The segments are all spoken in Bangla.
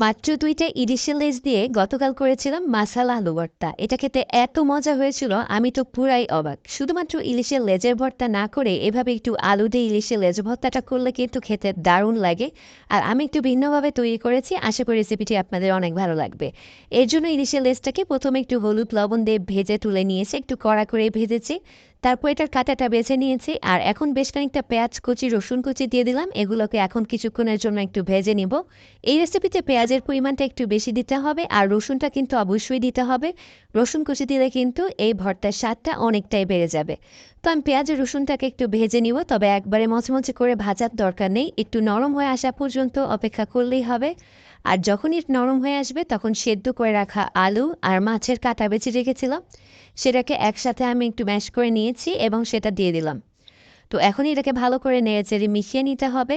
মাত্র দুইটা ইলিশের লেজ দিয়ে গতকাল করেছিলাম মাসালা আলু ভর্তা। এটা খেতে এত মজা হয়েছিল, আমি তো পুরাই অবাক। শুধুমাত্র ইলিশের লেজের ভর্তা না করে এভাবে একটু আলু দিয়ে ইলিশের লেজ ভর্তাটা করলে কিন্তু খেতে দারুণ লাগে। আর আমি একটু ভিন্নভাবে তৈরি করেছি, আশা করি রেসিপিটি আপনাদের অনেক ভালো লাগবে। এর জন্য ইলিশের লেজটাকে প্রথমে একটু হলুদ লবণ দিয়ে ভেজে তুলে নিয়েছি, একটু কড়া করে ভেজেছি। তারপর এটার কাঁটাটা বেছে নিয়েছি, আর এখন বেশ খানিকটা পেঁয়াজ কুচি, রসুন কুচি দিয়ে দিলাম। এগুলোকে এখন কিছুক্ষণের জন্য একটু ভেজে নিব। এই রেসিপিতে পেঁয়াজের পরিমাণটা একটু বেশি দিতে হবে, আর রসুনটা কিন্তু অবশ্যই দিতে হবে। রসুন কুচি দিলে কিন্তু এই ভর্তার স্বাদটা অনেকটাই বেড়ে যাবে। তো আমি পেঁয়াজের রসুনটাকে একটু ভেজে নিব, তবে একবারে মচমচে করে ভাজার দরকার নেই। একটু নরম হয়ে আসা পর্যন্ত অপেক্ষা করলেই হবে। আর যখনই নরম হয়ে আসবে, তখন সেদ্ধ করে রাখা আলু আর মাছের কাটা বেছে রেখেছিলাম। সেটাকে একসাথে আমি একটু ম্যাশ করে নিয়েছি এবং সেটা দিয়ে দিলাম। তো এখন এটাকে ভালো করে নেড়েচেড়ে মিশিয়ে নিতে হবে।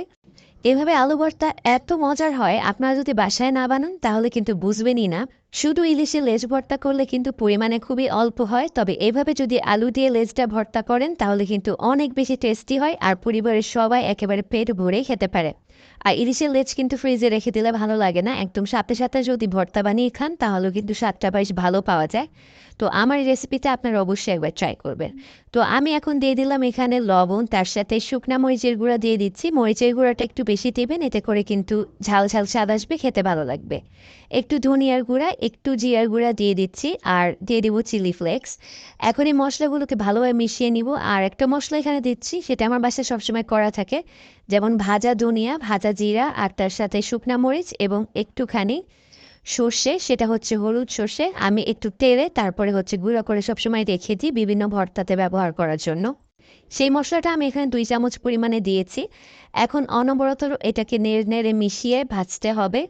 এভাবে আলু ভর্তা এত মজার হয়, আপনারা যদি বাসায় না বানান, তাহলে কিন্তু বুঝবেনই না। শুধু ইলিশে লেজ ভর্তা করলে কিন্তু পরিমাণে খুবই অল্প হয়, তবে এভাবে যদি আলু দিয়ে লেজটা ভর্তা করেন, তাহলে কিন্তু অনেক বেশি টেস্টি হয় আর পরিবারের সবাই একেবারে পেট ভরেই খেতে পারে। আর ইলিশের লেজ কিন্তু ফ্রিজে রেখে দিলে ভালো লাগে না। একদম সাথে সাথে যদি ভর্তা বানিয়ে খান তাহলেও কিন্তু স্বাদটা বেশ ভালো পাওয়া যায়। তো আমার এই রেসিপিটা আপনারা অবশ্যই একবার ট্রাই করবেন। তো আমি এখন দিয়ে দিলাম এখানে লবণ, তার সাথে শুকনা মরিচের গুঁড়া দিয়ে দিচ্ছি। মরিচের গুঁড়াটা একটু বেশি দেবেন, এতে করে কিন্তু ঝাল ঝাল স্বাদ আসবে, খেতে ভালো লাগবে। একটু ধনিয়ার গুঁড়া, একটু জিয়ার গুঁড়া দিয়ে দিচ্ছি, আর দিয়ে দিব চিলি ফ্লেক্স এখন এই মশলাগুলোকে ভালোভাবে মিশিয়ে নিব। আর একটা মশলা এখানে দিচ্ছি, সেটা আমার বাসায় সবসময় করা থাকে, যেমন ভাজা ধনিয়া। ভাজা জিরা আর তার সাথে শুকনা মরিচ এবং একটুখানি সর্ষে, সেটা হচ্ছে হলুদ সর্ষে। আমি একটু তেলে, তারপরে হচ্ছে গুঁড়ো করে সবসময় রেখে দিই বিভিন্ন ভর্তাতে ব্যবহার করার জন্য। সেই মশলাটা আমি এখানে দুই চামচ পরিমাণে দিয়েছি। এখন অনবরত এটাকে নেড়ে নেড়ে মিশিয়ে ভাজতে হবে।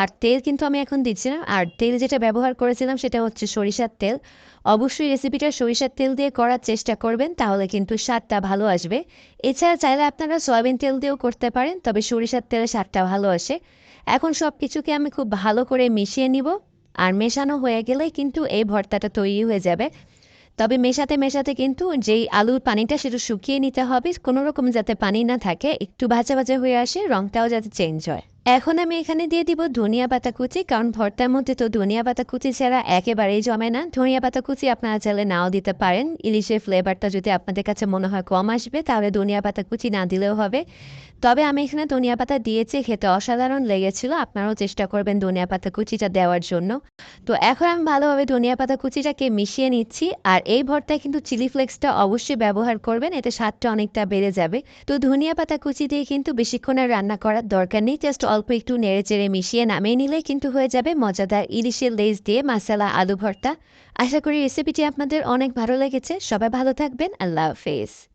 আর তেল কিন্তু আমি এখন দিচ্ছি না। আর তেল যেটা ব্যবহার করেছিলাম সেটা হচ্ছে সরিষার তেল। অবশ্যই রেসিপিটা সরিষার তেল দিয়ে করার চেষ্টা করবেন, তাহলে কিন্তু স্বাদটা ভালো আসবে। এছাড়া চাইলে আপনারা সয়াবিন তেল দিয়েও করতে পারেন, তবে সরিষার তেলে স্বাদটা ভালো আসে। এখন সব কিছুকে আমি খুব ভালো করে মিশিয়ে নিব। আর মেশানো হয়ে গেলে কিন্তু এই ভর্তাটা তৈরি হয়ে যাবে। তবে মেশাতে মেশাতে কিন্তু যেই আলুর পানিটা সেটা শুকিয়ে নিতে হবে, কোনো রকম যাতে পানি না থাকে, একটু ভাজা ভাজা হয়ে আসে, রংটাও যাতে চেঞ্জ হয়। এখন আমি এখানে দিয়ে দিব ধনিয়া পাতা কুচি, কারণ ভর্তার মধ্যে তো ধনিয়া পাতা কুচি ছাড়া একেবারেই জমে না। ধনিয়া পাতা কুচি আপনারা চাইলে নাও দিতে পারেন। ইলিশের ফ্লেভারটা যদি আপনাদের কাছে মনে হয় কম আসবে, তাহলে ধনিয়া পাতা কুচি না দিলেও হবে। তবে আমি এখানে ধনিয়া পাতা দিয়েছি, খেতে অসাধারণ লেগেছিল। আপনারাও চেষ্টা করবেন ধনিয়া পাতা কুচিটা দেওয়ার জন্য। তো এখন আমি ভালোভাবে ধনিয়া পাতা কুচিটাকে মিশিয়ে নিচ্ছি, আর এই ভর্তায় কিন্তু চিলি ফ্লেক্সটা অবশ্যই ব্যবহার করবেন, এতে স্বাদটা অনেকটা বেড়ে যাবে। তো ধনিয়া পাতা কুচি দিয়ে কিন্তু বেশিক্ষণের রান্না করার দরকার নেই, জাস্ট অল্প একটু নেড়ে চেড়ে মিশিয়ে নামিয়ে নিলে কিন্তু হয়ে যাবে মজাদার ইলিশের লেজ দিয়ে মাসালা আলু ভর্তা। আশা করি রেসিপিটি আপনাদের অনেক ভালো লেগেছে, সবাই ভালো থাকবেন, আল্লাহ হাফেজ।